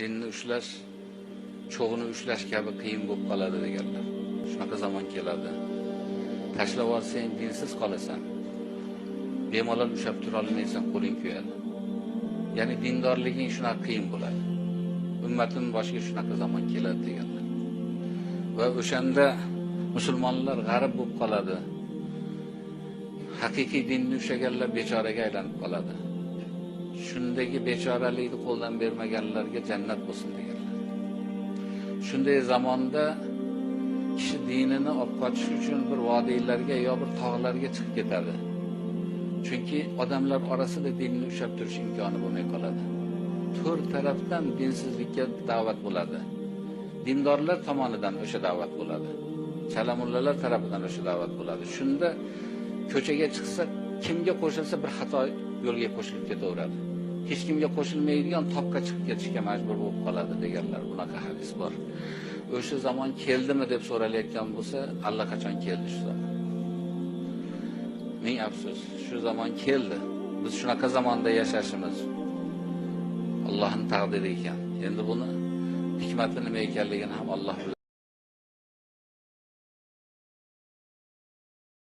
dinni ushlash cho'g'ini ushlash kabi qiyin bo'lib qoladi deganlar. Shunaqa zamon keladi. Tashlab yuborsang dinsiz qolasan. Bemalol ushlab turolmaysan qo'ling kuyadi. Ya'ni dindorliging shunaqa qiyin bo'ladi. Ummatim boshiga shunaqa zamon keladi deganlar. Va o'shanda musulmonlar g'arib bo'lib qoladi. Haqiqiy dinni ushlaganlar bechoraga aylanib qoladi. Shundagi bechoralikni qo'ldan bermaganlarga jannat bo'lsin deganlar. Shunday zamonda kishi dinini olib qochish uchun bir vodiylarga yo bir tog'larga chiqib ketadi. Chunki odamlar orasida dinni ushlab turish imkoni bo'lmay qoladi. To'rt tarafdan dinsizlikka da'vat bo'ladi. Dindorlar tomonidan o'sha da'vat bo'ladi. Chala mullalar tarafidan o'sha da'vat bo'ladi. Shunda ko'chaga chiqsa kimga qo'shilsa bir xato yo'lga qo'shilib ketaveradi. Hech kimga qo'shilmaydigan topga chiqib ketishga majbur bo'lib qoladi deganlar bunaqa hadis bor. O'sha zamon keldimi deb so'ralayotgan bo'lsa allaqachon keldi shu zamon. Ming afsus shu zamon keldi. Biz shunaqa zamonda yashashimiz allohni taqdiri ekan. Endi buni hikmati nima ekanligini ham alloh biladi